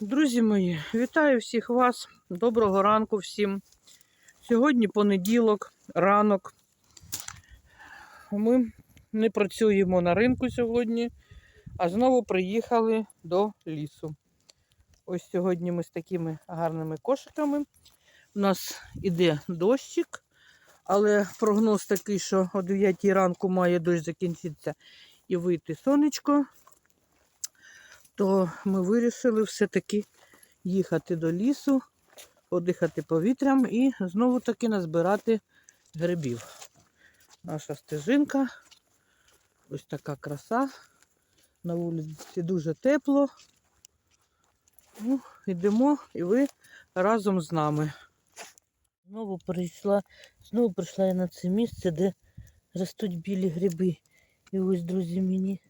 Друзі мої, вітаю всіх вас. Доброго ранку всім. Сьогодні понеділок, ранок. Ми не працюємо на ринку сьогодні, а знову приїхали до лісу. Ось сьогодні ми з такими гарними кошиками. У нас іде дощик, але прогноз такий, що о 9 ранку має дощ закінчитися і вийти сонечко то ми вирішили все-таки їхати до лісу, подихати повітрям і знову таки назбирати грибів. Наша стежинка, ось така краса. На вулиці дуже тепло. Ну, йдемо і ви разом з нами. Знову прийшла, знову прийшла я на це місце, де ростуть білі гриби. І ось, друзі, мені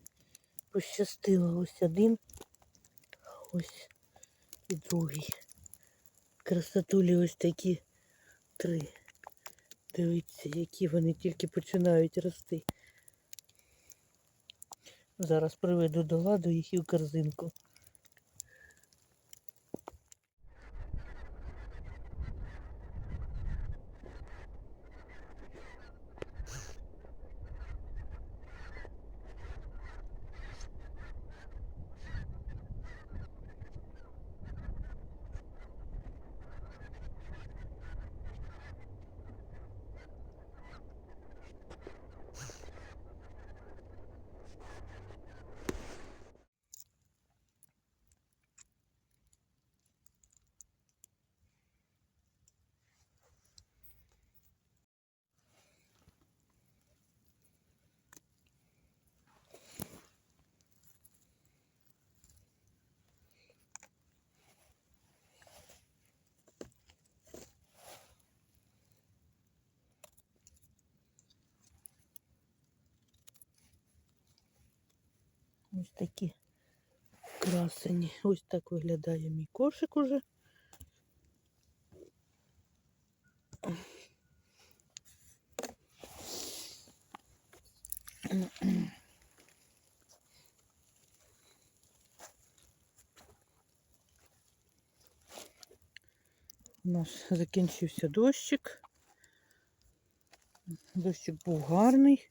пощастило. Ось один, ось і другий. Красотулі ось такі три. Дивіться, які вони тільки починають рости. Зараз приведу до ладу їх і в корзинку. Ось такі красені. Ось так виглядає мій кошик уже. У нас закінчився дощик. Дощик був гарний.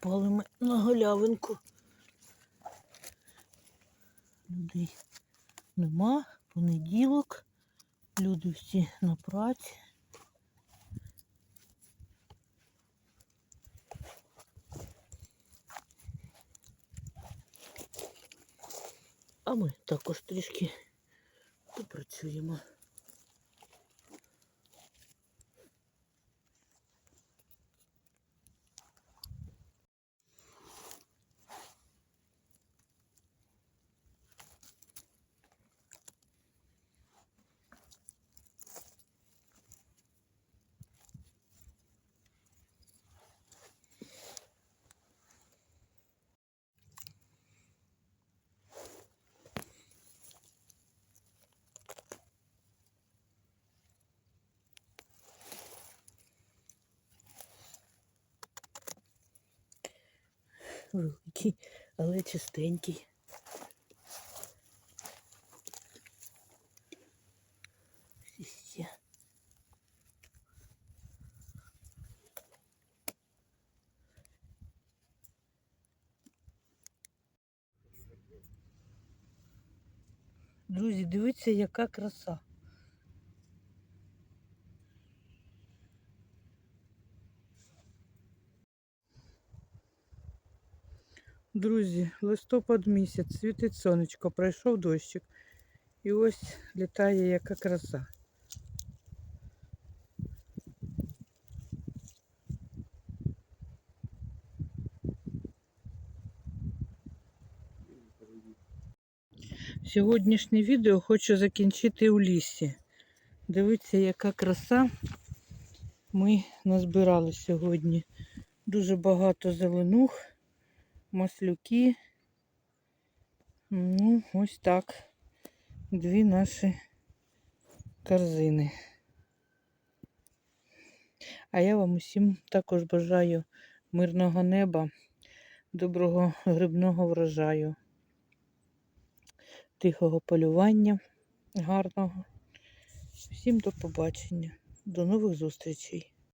Впали ми на галявинку. Людей нема, понеділок. Люди всі на праці. А ми також трішки попрацюємо. Великий, але чистенький. Друзі, дивіться, яка краса. Друзі, листопад місяць, світить сонечко, пройшов дощик. І ось літає яка краса. Сьогоднішнє відео хочу закінчити у лісі. Дивіться, яка краса ми назбирали сьогодні. Дуже багато зеленух, маслюки. Ну, ось так. Дві наші корзини. А я вам усім також бажаю мирного неба, доброго грибного врожаю, тихого полювання, гарного. Всім до побачення, до нових зустрічей.